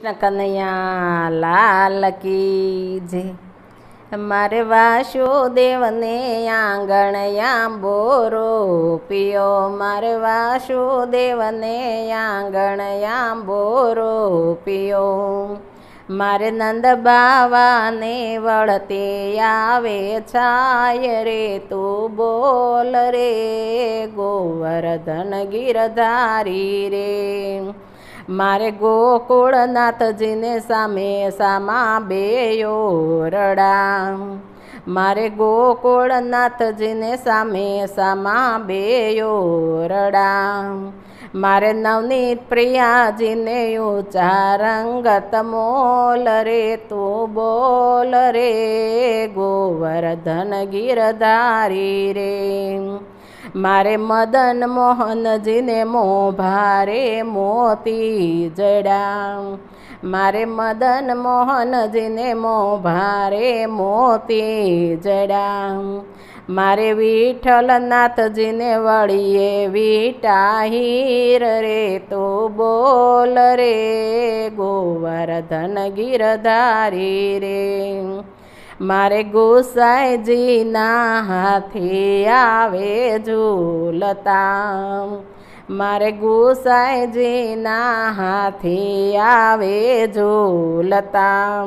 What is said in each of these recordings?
કૃષ્ણ કનૈયા લાલ કી જે. મારે વાસુદેવને આંગણ બોરો પિયો મારે વાસુદેવને આંગણ બોરો પિયો મારે નંદ બાવાને વળતે આવે છાય રે. તું બોલ રે, ગોવર્ધન ગીરધારી રે. મારે ગોકુળનાથજીને સામે સામા બેયો રડા. મારે ગોકુળનાથજીને સામે સામા બેયો રડા. મારે નવનીત પ્રિયાજીને ઊંચા રંગત મોલ રે, તું બોલ રે, ગોવર્ધન ગીરધારી રે. મારે મદન મોહનજીને મો ભારે મોતી જડા મારે મદન મોહનજીને મો ભારે મોતી જડા મારે વિઠ્ઠલનાથજીને વળીએ વિટાહીર રે તો બોલ રે ગોવર્ધન ગિરધારી રે. મારે ગોસાઈજીના હાથે આવે ઝૂલતા. મારે ગોસાઈજીના હાથે આવે ઝૂલતા.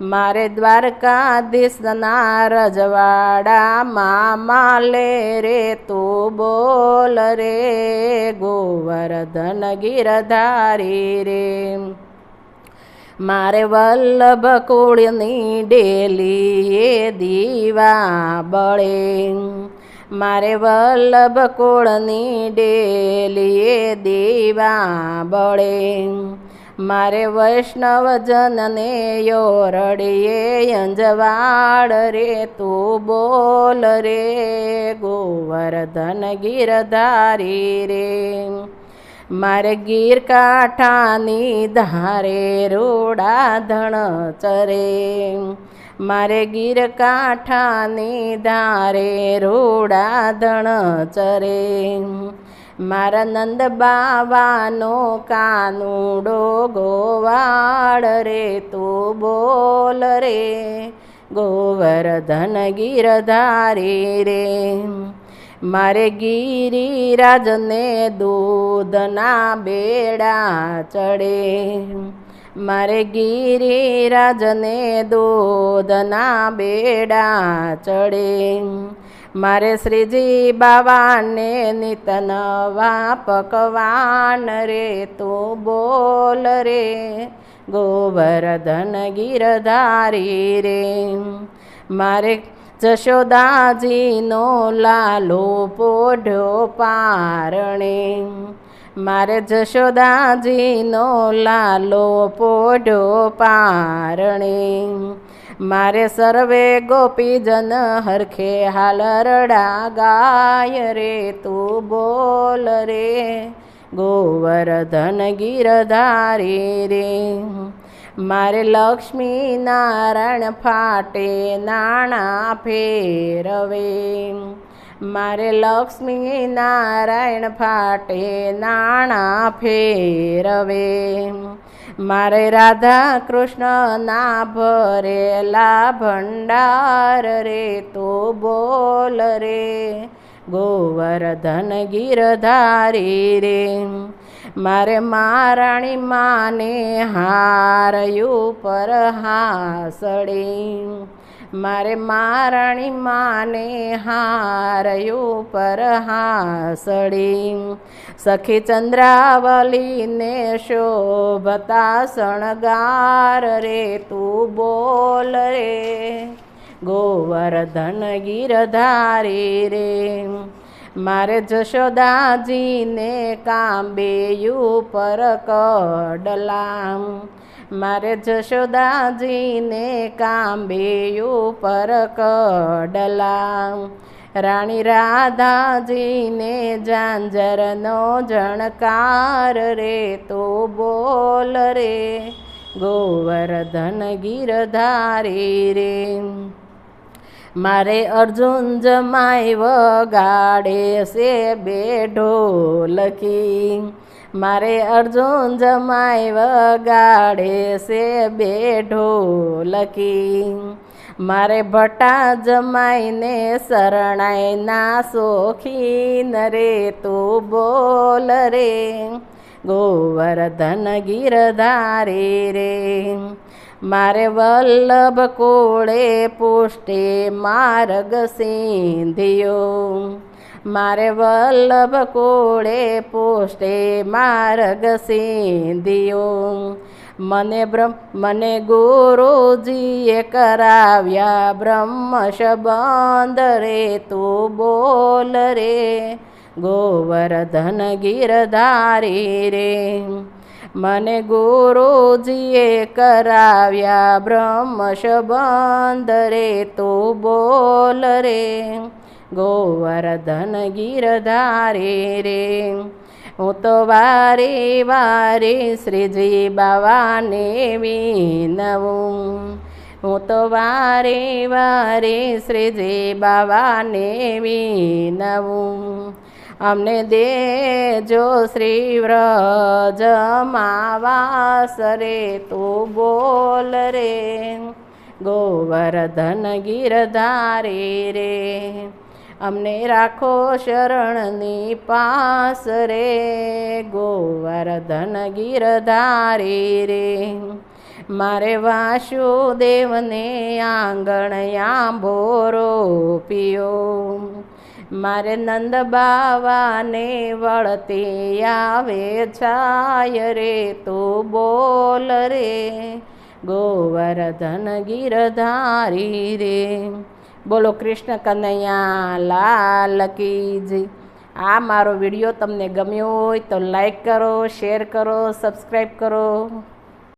મારે દ્વારકાધીશના રજવાડામાં માલે રે તું બોલ રે, ગોવર્ધન ગિરધારી રે. મારે વલ્લભ કુળની ડેલી એ દીવા બળે. મારે વલ્લભ કુળની ડેલી એ દીવા બળે. મારે વૈષ્ણવજનને યોરડીએ અંજવાડ રે, તું બોલ રે, ગોવર્ધન ગીરધારી રે. મારે ગીર કાંઠાની ધારે રોડા ધણ ચરે. મારે ગીર કાંઠાની ધારે રોડા ધણ ચરે. મારા નંદ બાવાનો કાનુડો ગોવાળ રે, તું બોલ રે. ગોવર્ધન ગિરધારી રે. મારે ગિરિરાજને દૂધના બેડા ચડે. મારે ગિરિરાજને દૂધના બેડા ચડે. મારે શ્રીજી બાવાને નિત નવા પકવાન રે, તું બોલ રે. ગોવર્ધન ગિરધારી રે. મારે જશોદાજીનો લાલો પોઢ્યો પારણે. મારે જશોદાજીનો લાલો પોઢ્યો પારણે. મારે સર્વે ગોપીજન હરખે હાલરડા ગાય રે, તું બોલ રે. ગોવર્ધન ગીરધારી રે. મારે લક્ષ્મી નારાયણ ફાટે નાણા ફેરવે. મારે લક્ષ્મી નારાયણ ફાટે નાણા ફેરવે. મારે રાધા કૃષ્ણના ભરેલા ભંડાર રે તો બોલ રે. ગોવર્ધન ગીરધારી રે. મારે મારાણી માને હારયું પર હાસડી. મારે મારાણી માને હારયું પર હાસડી. સખી ચંદ્રાવલીને શોભતા શણગાર રે, તું બોલ રે. ગોવર્ધન ગીરધારી રે. મારે જશોદાજીને કાંબેયું પર કડલામ. મારે જશોદાજીને કાંબેયું પર કડલામ. રાણી રાધાજીને જાંજરનો જણકાર રે તો બોલ રે. ગોવર્ધન ગીરધારી રે. મારે અર્જુન જમાઈ વગાડે છે બે ઢોલકી મારે અર્જુન જમાઈ વગાડે છે બે ઢોલકી મારે ભટા જમાઈને શરણાઈ ના સોખી રે તું બોલ રે. ગોવર્ધન ગીરધારે રે. મારે વલ્લભ કોળે પુષ્ટે માર્ગ સિંધિયો. મારે વલ્લભ કોળે પુષ્ટે માર્ગ સિંધિયો. મને બ્રહ્મ, મને ગુરુજીએ કરાવ્યા બ્રહ્મ શબંધ રે, તું બોલ રે, ગોવર્ધન ગીરધારી રે. મને ગુરુજીએ કરાવ્યા બ્રહ્મ શબંધ રે, તો બોલ રે. ગોવર્ધન ગીરધારે રે. હું તો વારે વારે શ્રીજી બાવાને વિનવું. હું તો વારે વારે શ્રીજી બાવાને વિનવું. અમને દેજો શ્રી વ્રજ માવાસ રે, તું બોલ રે. ગોવર્ધન ગીરધારી રે. અમને રાખો શરણની પાસ રે. ગોવર્ધન ગીરધારી રે. મારે વાસુદેવને આંગણ આંબોરો પિયો મારે નંદ બાવાને વળતી આવે છાય રે, તું બોલ રે. ગોવર્ધન ગીરધારી રે. બોલો કૃષ્ણ કનૈયા લાલ કી આ મારો વીડિયો તમને ગમ્યો હોય તો લાઈક કરો, શેર કરો, સબસ્ક્રાઈબ કરો.